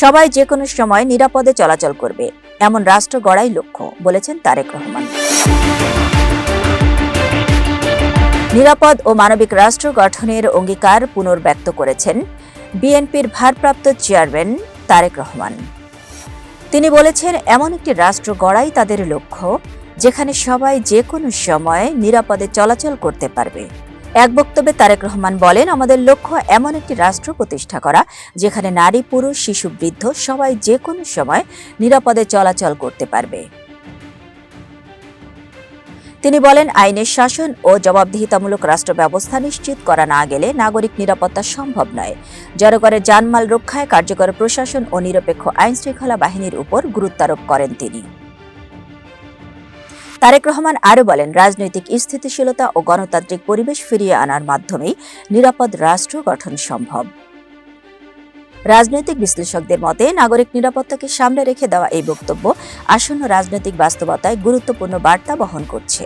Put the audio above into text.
সবাই যে কোনো সময় নিরাপদে চলাচল করবে, এমন রাষ্ট্র গড়াই লক্ষ্য, বলেছেন তারেক রহমান। নিরাপদ ও মানবিক রাষ্ট্র গঠনের অঙ্গীকার পুনর্ব্যক্ত করেছেন বিএনপির ভারপ্রাপ্ত চেয়ারম্যান তারেক রহমান। তিনি বলেছেন, এমন একটি রাষ্ট্র গড়াই তাদের লক্ষ্য, যেখানে সবাই যে কোনো সময় নিরাপদে চলাচল করতে পারবে। এক বক্তব্যে তারেক রহমান বলেন, আমাদের লক্ষ্য এমন একটি রাষ্ট্র প্রতিষ্ঠা করা, যেখানে নারী, পুরুষ, শিশু, বৃদ্ধ সবাই যে কোনো সময় নিরাপদে চলাচল করতে পারবে। তিনি বলেন, আইনের শাসন ও জবাবদিহিতামূলক রাষ্ট্র ব্যবস্থা নিশ্চিত করা না গেলে নাগরিক নিরাপত্তা সম্ভব নয়। জনগণের জানমাল রক্ষায় কার্যকর প্রশাসন ও নিরপেক্ষ আইন শৃঙ্খলা বাহিনীর উপর গুরুত্বারোপ করেন তিনি। তারেক রহমান আরও বলেন, রাজনৈতিক স্থিতিশীলতা ও গণতান্ত্রিক পরিবেশ ফিরিয়ে আনার মাধ্যমেই নিরাপদ রাষ্ট্র গঠন সম্ভব। রাজনৈতিক বিশ্লেষকদের মতে, নাগরিক নিরাপত্তাকে সামনে রেখে দেওয়া এই বক্তব্য আসন্ন রাজনৈতিক বাস্তবতায় গুরুত্বপূর্ণ বার্তা বহন করছে।